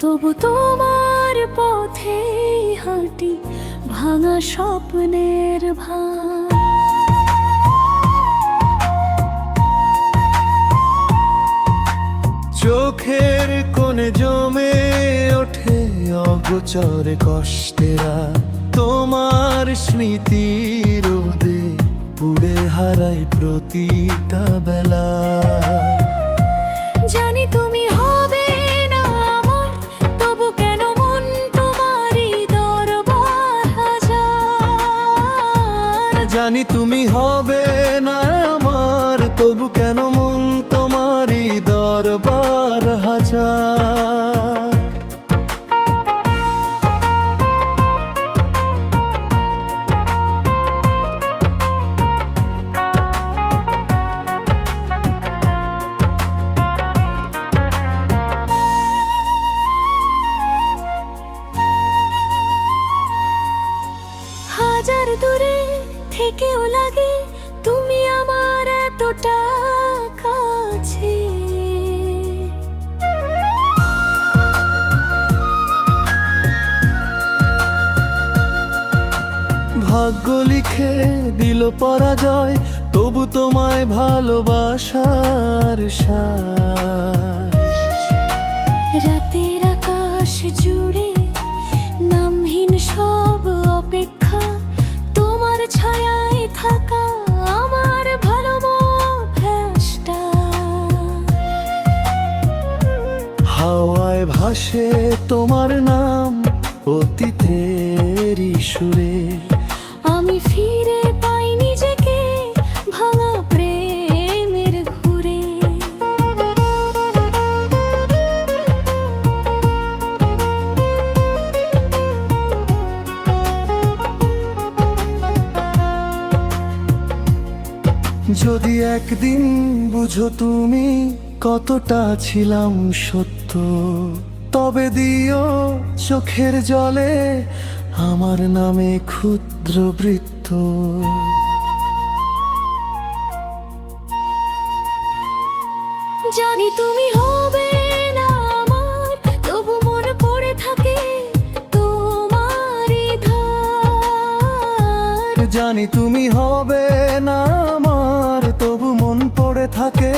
তবু তোমার পথে হাঁটি ভাঙা স্বপ্নের ভাঙ চোখের কোণে জমে ওঠে অগোচর কষ্টেরা। তোমার স্মৃতি রোদে পুড়ে হারাই প্রতিটা বেলা। জানি তুমি হবে না আমার তবু কেন কাছে। ভাগ্য লিখে দিল পরাজয় তবু তোমায় ভালোবাসার সার রাতের আকাশ জুড়ে নামহীন সব অপেক্ষা ভাসে তোমার নাম অতীতেরই সুরে। আমি ফিরে পাই নিজেকে ভাঙা প্রেমের ঘুরে। যদি একদিন বুঝো তুমি কতটা ছিলাম সত্য তবে দিও চোখের জলে আমার নামে ক্ষুদ্র বৃত্ত। জানি তুমি হবে না আমার তবু মনে পড়ে থাকে তোমারই ধার। জানি তুমি হবে না আমার তবু মন পড়ে থাকে